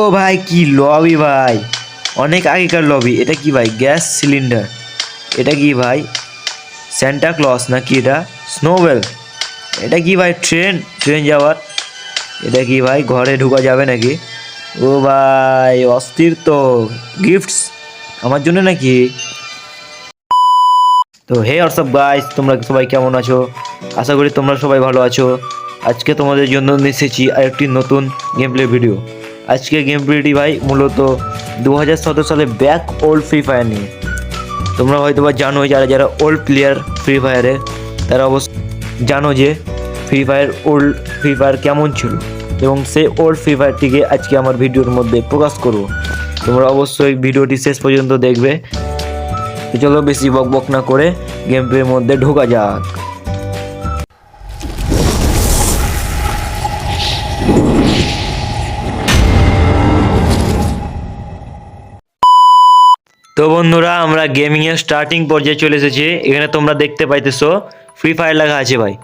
ও ভাই, কি লবি ভাই? অনেক আগেকার লবি এটা কি ভাই? Gas cylinder. এটা কি ভাই? স্যান্টা ক্লস নাকি এটা? স্নোবেল এটা কি ভাই? ট্রেন? ট্রেন যাওয়ার। এটা কি ভাই? ঘরে ঢুকা যাবে নাকি? ও ভাই, অস্থির তো। গিফটস আমার জন্য নাকি? তো হে হোয়াটসঅ্যাপ গাইস তোমরা সবাই কেমন আছো? আশা করি তোমরা সবাই ভালো আছো। আজকে তোমাদের জন্য নিয়ে এসেছি আরেকটি নতুন গেম প্লে ভিডিও আজকে গেম প্লেটি ভাই মূলত দু হাজার সতেরো সালে ব্যাক ওল্ড ফ্রি ফায়ার নিয়ে। তোমরা হয়তো বা জানো যারা যারা ওল্ড প্লেয়ার ফ্রি ফায়ারে তারা অবশ্য জানো যে Free Fire old Free Fire কেমন ছিল। এবং সেই ওল্ড ফ্রি ফায়ারটিকে আজকে আমার ভিডিওর মধ্যে প্রকাশ করব। তোমরা অবশ্যই ভিডিওটি শেষ পর্যন্ত দেখবে। চলো বেশি বক বক না করে গেম প্লের মধ্যে ঢোকা যাক। তো বন্ধুরা, আমরা গেমিং এর স্টার্টিং পর্যায়ে চলে এসেছি। এখানে তোমরা দেখতে পাইতেছো ফ্রি ফায়ার লেখা আছে ভাই।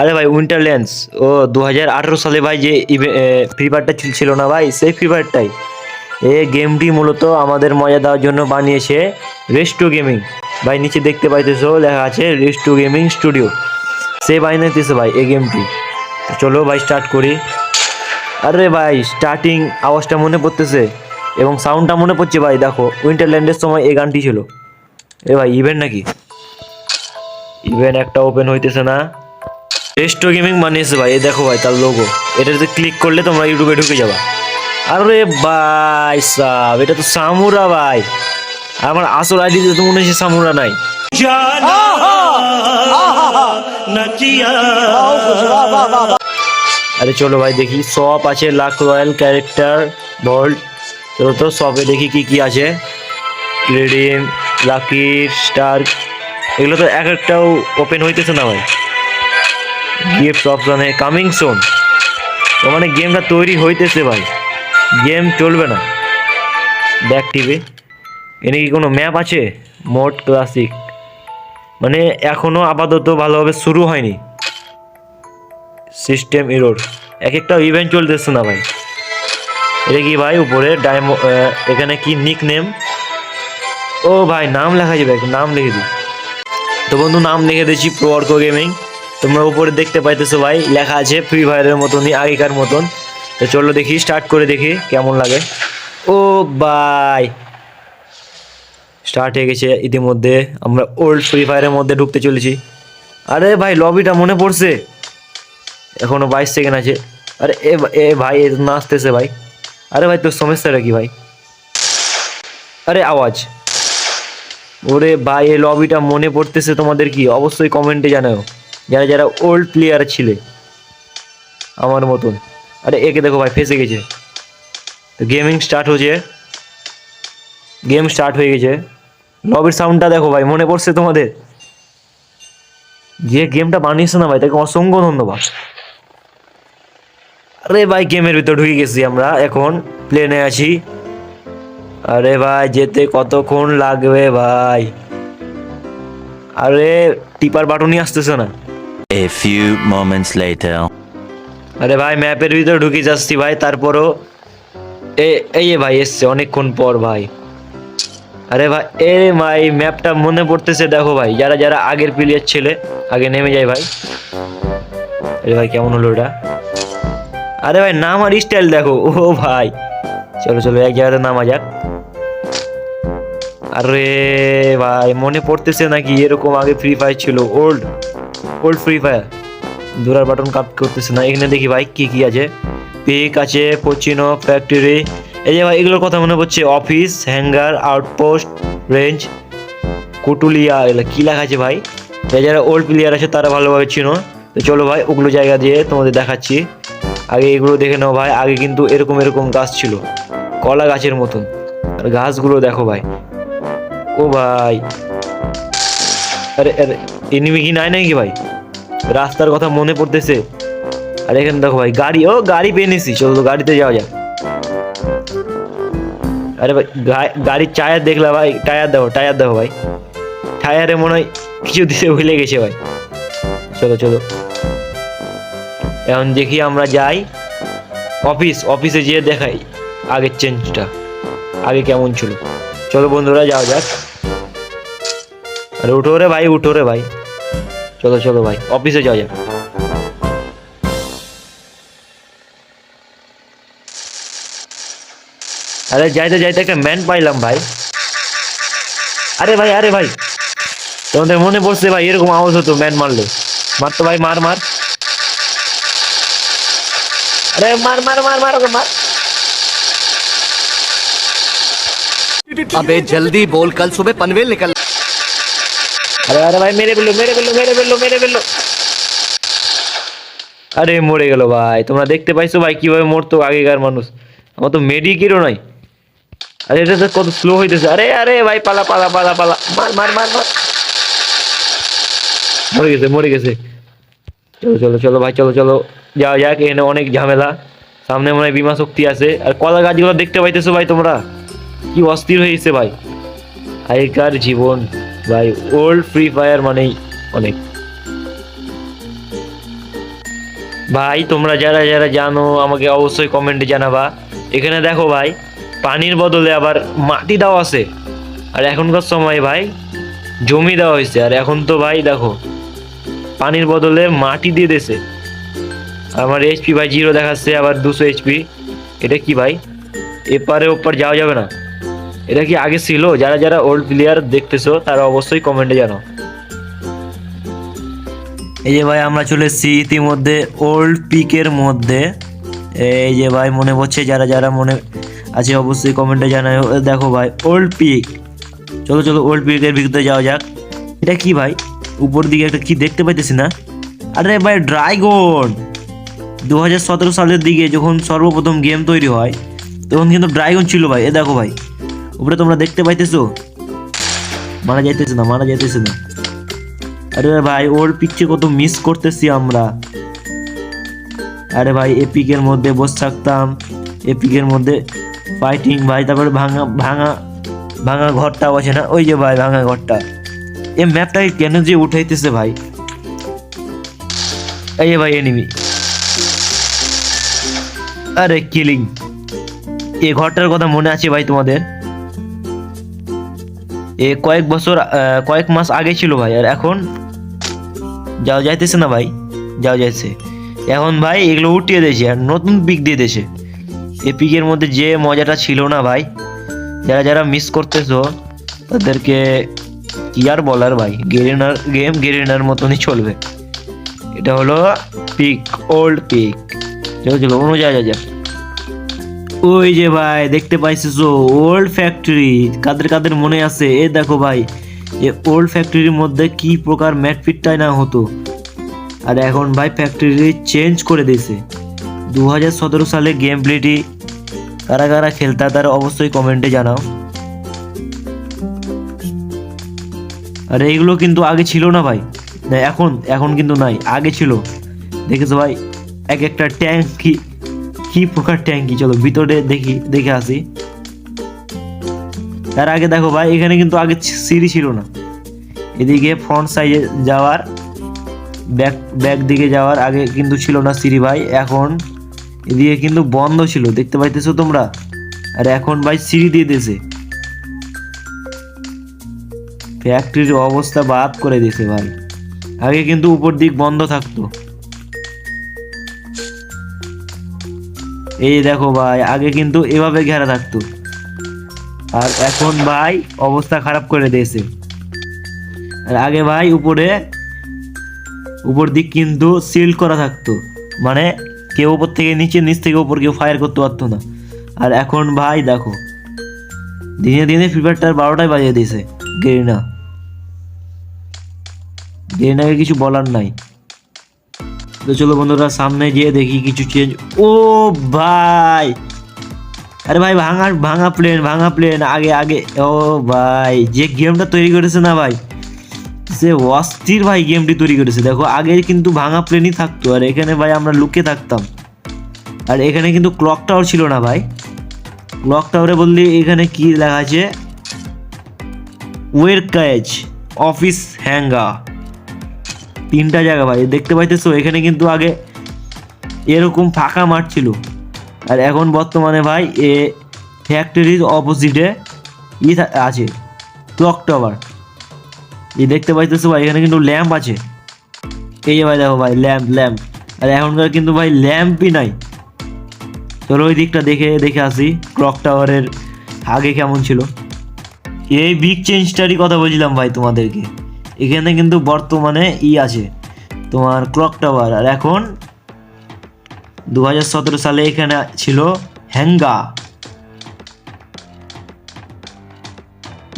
আরে ভাই উইন্টার ল্যান্স ও দু হাজার আঠারো সালে ভাই যে ফ্রি ফায়ারটা ছিল না ভাই, সেই ফ্রি ফায়ারটাই এই গেমটি মূলত আমাদের মজা দেওয়ার জন্য বানিয়েছে রেস্টো গেমিং ভাই, নিচে দেখতে পাইতেছো, লেখা আছে রেস্টো গেমিং স্টুডিও সে বানিয়েছে ভাই, এই গেমটি চলো ভাই স্টার্ট করি। আরে ভাই স্টার্টিং আওয়াজটা মনে পড়তেছে। এবং সাউন্ডটা মনে পড়ছে ভাই দেখো উইন্টারল্যান্ডের সময় এই গানটি ছিল। এ ভাই ইভেন্ট নাকি? ইভেন্ট একটা ওপেন হইতেছে না। রেস্টো গেমিং বানিয়েছে ভাই এ দেখো ভাই তার লোগো এটাতে ক্লিক করলে তোমরা ইউটিউবে ঢুকে যাবা। আরে ভাই সাব এটা তো সামুরা ভাই। আমার আসল আইডিতে তো মনে হচ্ছে সামুরা নাই। আরে চলো ভাই দেখি। শপ আছে লাক রয়্যাল ক্যারেক্টার ভল্ট চলো তো শপে দেখি কি কি আছে। রিডিম লাকি স্টার এগুলো তো এক একটাও ওপেন হইতেছে না ভাই। গিফট অপশনে কামিং সোন তো মানে গেমটা তৈরি হইতেছে ভাই। গেম চলবে না। ব্যাক টিভি এনে কি কোনো ম্যাপ আছে? মোড ক্লাসিক মানে এখনও আপাতত ভালোভাবে শুরু হয়নি। সিস্টেম এরোর এক একটা ইভেন্ট চলতেছে না ভাই। এটা কি ভাই উপরে? ডায়মো এখানে কি নিক নেম ও ভাই, নাম লেখা যাবে একটা, নাম লিখে দিই। তো বন্ধু, নাম লিখে দিয়েছি প্রোয়ার্কো গেমিং তোমরা উপরে দেখতে পাইতেছো ভাই, লেখা আছে ফ্রি ফায়ারের মতনই, আগেকার মতন। তো চলো দেখি স্টার্ট করে দেখি, কেমন লাগে। ও ভাই স্টার্ট হয়ে গেছে ইতিমধ্যে। আমরা ওল্ড ফ্রি ফায়ারের মধ্যে ঢুকতে চলেছি। আরে ভাই লবিটা মনে পড়ছে? এখনও বাইশ সেকেন্ড আছে। আরে এ ভাই, এ না আসতেছে ভাই। আরে ভাই, তোর সমস্যাটা কি ভাই? আরে, আওয়াজ। ওরে ভাই, এই লবিটা মনে পড়তেছে তোমাদের কি? অবশ্যই কমেন্টে জানাও। যারা যারা ওল্ড প্লেয়ার ছিলে, আমার মতন। আরে, একে দেখো ভাই, ফেসে গেছে। তো গেমিং স্টার্ট হয়েছে। গেম স্টার্ট হয়ে গেছে। লবির সাউন্ডটা দেখো ভাই, মনে পড়ছে তোমাদের? যে গেমটা বানিয়েছে না ভাই, তাকে অসংখ্য ধন্যবাদ। আরে ভাই গেমের ভিতর ঢুকে গেছি আমরা। এখন প্লেনে আছি। আরে ভাই যেতে কতক্ষণ লাগবে ভাই? আরে টিপার বাটনই আসতেছে না। A few moments later. আরে ভাই ম্যাপের ভিতর ঢুকে যাচ্ছি ভাই তারপরও এ এই এ ভাই এসছে অনেকক্ষণ পর ভাই। আরে ভাই এ ভাই ম্যাপটা মনে পড়তেছে দেখো ভাই যারা যারা আগের প্লেয়ার ছেলে আগে নেমে যায় ভাই। আরে ভাই কেমন হলো ওটা আরে ভাই, নাম আর স্টাইল দেখো। ও ভাই। চলো চলো, এক জায়গাতে নামা যাক। আরে ভাই, মনে পড়তেছে নাকি এরকম আগে ফ্রি ফায়ার ছিল ওল্ড ওল্ড ফ্রি ফায়ার দূরার বাটন কাপ করতেছে না। এখানে দেখি ভাই, কি কি আছে? পিক আছে পচিনো ফ্যাক্টরি এই যে ভাই, এগুলোর কথা মনে পড়ছে। Office hangar outpost range Kutulia এগুলো কী লেখা আছে ভাই? যারা ওল্ড প্লেয়ার আছে, তারা ভালোভাবে চিনো। তো চলো ভাই, ওগুলো জায়গা দিয়ে তোমাদের দেখাচ্ছি। আগে এগুলো দেখে নাও ভাই, আগে কিন্তু এরকম এরকম গাছ ছিল, কলা গাছের মতন। আর গাছগুলো দেখো ভাই। ও ভাই। আরে আরে এনিমি কি নাই নাকি ভাই? রাস্তার কথা মনে পড়তেছে। আর এখানে দেখো ভাই, গাড়ি, ও গাড়ি পেয়ে নিছি, চলো তো গাড়িতে যাওয়া যাক। আরে ভাই গাড়ির টায়ার দেখলা ভাই, টায়ার দেখো টায়ার দেখো ভাই। টায়ারে মনে হয় কিছু দিতে ভুলে গেছে ভাই। চলো চলো। এখন দেখি আমরা যাই অফিস অফিসে যেয়ে দেখাই আগের চেঞ্জটা আগে কেমন ছিল। চলো বন্ধুরা, যাওয়া যাক। আরে উঠো রে ভাই, উঠো রে ভাই। চলো চলো ভাই অফিসে যাওয়া যাক। আরে যাইতে যাইতে একটা ম্যান পাইলাম ভাই। আরে ভাই আরে ভাই। তোমাদের মনে পড়ছে ভাই, এরকম আওয়াজ হতো ম্যান মারলে। মার তো ভাই, মার মার। আরে মার মার মার মার ওকে মার अबे जल्दी बोल कल सुबह पनवेल निकल আরে আরে ভাই মেরে ফেললো মেরে ফেললো মেরে ফেললো মেরে ফেললো আরে মরে গেল ভাই তোমরা দেখতে পাইছো ভাই কিভাবে মরতো আগেকার মানুষ আমার তো মেডিকেটও নাই আরে এটা তো কত স্লো হইতেছে আরে আরে ভাই পালা পালা পালা পালা মার মার মার মার মরে গেছে মরে গেছে চলো চলো চলো ভাই চলো চলো যাও যাক এখানে অনেক ঝামেলা। সামনে মনে হয় বিমা শক্তি আছে। আর কলা গাছগুলো দেখতে পাইতেছো ভাই তোমরা? কি অস্থির হয়েছে ভাই। আগেকার জীবন ভাই ওল্ড ফ্রি ফায়ার মানেই অনেক। ভাই, তোমরা যারা যারা জানো, আমাকে অবশ্যই কমেন্টে জানাবা। এখানে দেখো ভাই, পানির বদলে আবার মাটি দেওয়া আছে। আর এখনকার সময় ভাই, জমি দেওয়া হয়েছে। আর এখন তো ভাই দেখো, পানির বদলে মাটি দিয়ে দিয়েছে। আমার এইচপি ভাই জিরো দেখাচ্ছে, আবার দুশো এইচপি এটা কি ভাই? এপারে ওপার যাওয়া যাবে না। এটা কি আগে ছিল? যারা যারা ওল্ড প্লেয়ার দেখতেছো, তারা অবশ্যই কমেন্টে জানো এই যে ভাই, আমরা চলে এসেছি ইতিমধ্যে ওল্ড পিকের মধ্যে। এই যে ভাই, মনে পড়ছে, যারা যারা মনে আছে, অবশ্যই কমেন্টে জানায়। দেখো ভাই ওল্ড পিক চলো চলো ওল্ড পিকের ভিতরে যাওয়া যাক। এটা কি ভাই? উপর দিকে একটা কি দেখতে পাইতেছি না? আরে ভাই ড্রাইগন দু হাজার সতেরো সালের দিকে যখন সর্বপ্রথম গেম তৈরি হয়, তখন কিন্তু ড্রাইগন ছিল ভাই। এ দেখো ভাই, উপরে তোমরা দেখতে পাইতেছো? মারা যাইতেছে না, মারা যাইতেছে না। আরে ভাই, ওর পিকচে কত মিস করতেছি আমরা। আরে ভাই এপিকের মধ্যে বসে থাকতাম এপিকের মধ্যে ফাইটিং ভাই, তারপরে ভাঙা ভাঙা ভাঙা ঘরটাও আছে না, ওই যে ভাই, ভাঙা ঘরটা। এই ম্যাপটাকে কেন যে উঠাইতেছে ভাই? এই ভাই এনিমি আরে কিলিং, এ ঘরটার কথা মনে আছে ভাই তোমাদের? এ কয়েক বছর কয়েক মাস আগে ছিল ভাই, আর এখন যাও যাইতেছে না ভাই যাও যাইছে এখন ভাই এগুলো উঠিয়ে দিয়েছে, আর নতুন পিক দিয়ে দিয়েছে। এই পিকের মধ্যে যে মজাটা ছিল না ভাই, যারা যারা মিস করতেছো, তাদেরকে কি আর বলার ভাই, গেরিনার গেম গেরিনার মতনই চলবে। এটা হলো পিক ওল্ড পিক চলো চলো অন্য যা যা ওই যে ভাই, দেখতে পাইছিস ওল্ড ফ্যাক্টরি কাদের কাদের মনে আছে? এ দেখো ভাই, এ ওল্ড ফ্যাক্টরির মধ্যে কি প্রকার ম্যাটফিটটাই না হতো। আর এখন ভাই ফ্যাক্টরি চেঞ্জ করে দিয়েছে। দু হাজার সতেরো সালে গেম প্লেটি কারা কারা খেলতা, তারা অবশ্যই কমেন্টে জানাও। আর এইগুলো কিন্তু আগে ছিল না ভাই। এখন এখন কিন্তু নাই, আগে ছিল। দেখেছ ভাই? এক একটা ট্যাঙ্ক কি প্রকার ট্যাঙ্কি চলো ভিতরে দেখি, দেখে আসি। তার আগে দেখো ভাই, এখানে কিন্তু আগে সিঁড়ি ছিল না। এদিকে ফ্রন্ট সাইডে যাওয়ার ব্যাক ব্যাক দিকে যাওয়ার আগে কিন্তু ছিল না সিঁড়ি ভাই। এখন এদিকে কিন্তু বন্ধ ছিল, দেখতে পাইতেছো তোমরা? আর এখন ভাই সিঁড়ি দিয়ে দিয়েছে। ফ্যাক্টরির অবস্থা বাদ করে দিয়েছে ভাই। আগে কিন্তু উপর দিক বন্ধ থাকতো। এই দেখো ভাই, আগে কিন্তু এভাবে ঘেরা থাকতো। আর এখন ভাই অবস্থা খারাপ করে দিয়েছে। আর আগে ভাই উপরে, উপর দিক কিন্তু সিল করা থাকতো। মানে কেউ উপর থেকে নিচে, নিচ থেকে উপর কেউ ফায়ার করতে পারতো না। আর এখন ভাই দেখো, দিনে দিনে ফ্রি বারোটায় বাজিয়ে দিয়েছে গেরিনা গেরিনাকে কিছু বলার নাই। তো চলো বন্ধুরা, সামনে গিয়ে দেখি কিছু চেঞ্জ ও ভাই! আরে ভাই, ভাঙা ভাঙা প্লেন ভাঙা প্লেন আগে আগে। ও ভাই, যে গেমটা তৈরি করেছে না ভাই? সে অস্থির ভাই গেমটি তৈরি করেছে। দেখো আগে কিন্তু ভাঙা প্লেনই থাকতো, আর এখানে ভাই আমরা লুকে থাকতাম। আর এখানে কিন্তু ক্লক টাওয়ার ছিল না ভাই। ক্লক টাওয়ারে বললি এখানে কি লেখা আছে? ওয়ের কাজ অফিস হ্যাঙ্গা তিনটা জায়গা ভাই। দেখতে পাইতেছো, এখানে কিন্তু আগে এরকম ফাঁকা মাঠ ছিল। আর এখন বর্তমানে ভাই, এ ফ্যাক্টরির অপোজিটে ই আছে ক্লক টাওয়ার এই দেখতে পাইতেছো ভাই, এখানে কিন্তু ল্যাম্প আছে। এই যে ভাই, দেখো ভাই ল্যাম্প ল্যাম্প আর এখনকার কিন্তু ভাই ল্যাম্পই নাই। চলো ওই দিকটা দেখে দেখে আসি ক্লক টাওয়ারের আগে কেমন ছিল। এই বিগ চেঞ্জটারই কথা বলছিলাম ভাই তোমাদেরকে। এখানে কিন্তু বর্তমানে ই আছে, তোমার ক্লক টাওয়ার আর এখন দু হাজার সতেরো সালে এখানে ছিল হ্যাঙ্গা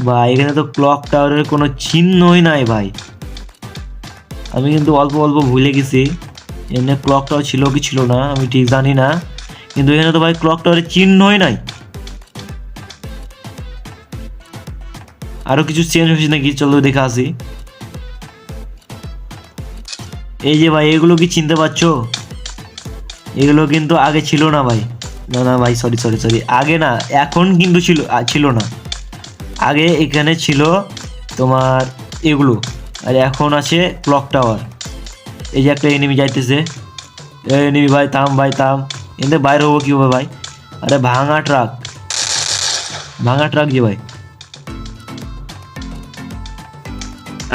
ভাই, এখানে তো ক্লক টাওয়ারের কোনো চিহ্নই নাই ভাই। আমি কিন্তু অল্প অল্প ভুলে গেছি এখানে ক্লক টাওয়ার ছিল কি ছিল না, আমি ঠিক জানি না। কিন্তু এখানে তো ভাই ক্লক টাওয়ারের চিহ্নই নাই। আরও কিছু চেঞ্জ হয়েছে নাকি? চলো দেখে আসি। এই যে ভাই, এগুলো কি চিনতে পারছ? এগুলো কিন্তু আগে ছিল না ভাই। না না ভাই সরি সরি সরি আগে না, এখন কিন্তু ছিল ছিল না। আগে এখানে ছিল তোমার এগুলো, আর এখন আছে ক্লক টাওয়ার এই যে একটা এনিমি যাইতেছে। এনিমি ভাই তাম ভাই তাম এতে বাইরে হব কীভাবে ভাই? আরে ভাঙা ট্রাক ভাঙা ট্রাক যে ভাই।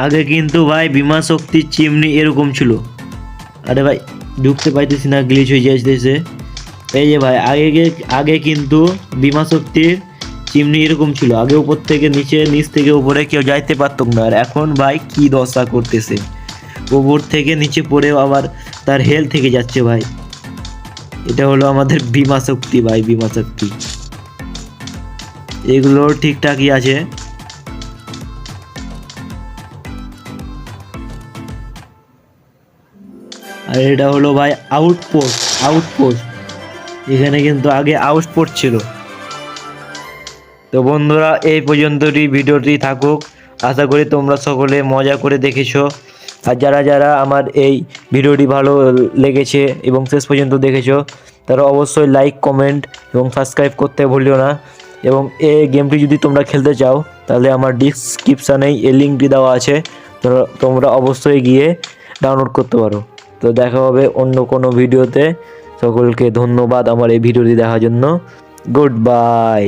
আগে কিন্তু ভাই বিমা শক্তির চিমনি এরকম ছিল। আরে ভাই, ঢুকতে পাইতেছি না গ্লিচ হয়ে যাইতেছে। এই যে ভাই, আগে আগে কিন্তু বিমা শক্তির চিমনি এরকম ছিল। আগে উপর থেকে নিচে, নিচ থেকে উপরে কেউ যাইতে পারতো না। আর এখন ভাই কি দশা করতেছে। উপর থেকে নিচে পড়েও আবার তার হেল থেকে যাচ্ছে ভাই। এটা হলো আমাদের বিমা শক্তি ভাই, বিমা শক্তি। এগুলো ঠিকঠাকই আছে। আর এটা হলো ভাই আউটপোস্ট আউটপোস্ট এখানে কিন্তু আগে আউটপোস্ট ছিল। তো বন্ধুরা, এই পর্যন্তই ভিডিওটি থাকুক। আশা করি তোমরা সকলে মজা করে দেখেছ। আর যারা যারা আমার এই ভিডিওটি ভালো লেগেছে এবং শেষ পর্যন্ত দেখেছ, তারা অবশ্যই লাইক কমেন্ট এবং সাবস্ক্রাইব করতে ভুলিও না। এবং এই গেমটি যদি তোমরা খেলতে চাও, তাহলে আমার ডিসক্রিপশানেই এই লিঙ্কটি দেওয়া আছে। তোমরা অবশ্যই গিয়ে ডাউনলোড করতে পারো। তো দেখা হবে অন্য কোনো ভিডিওতে। সকলকে ধন্যবাদ আমার এই ভিডিওটি দেখার জন্য। Good bye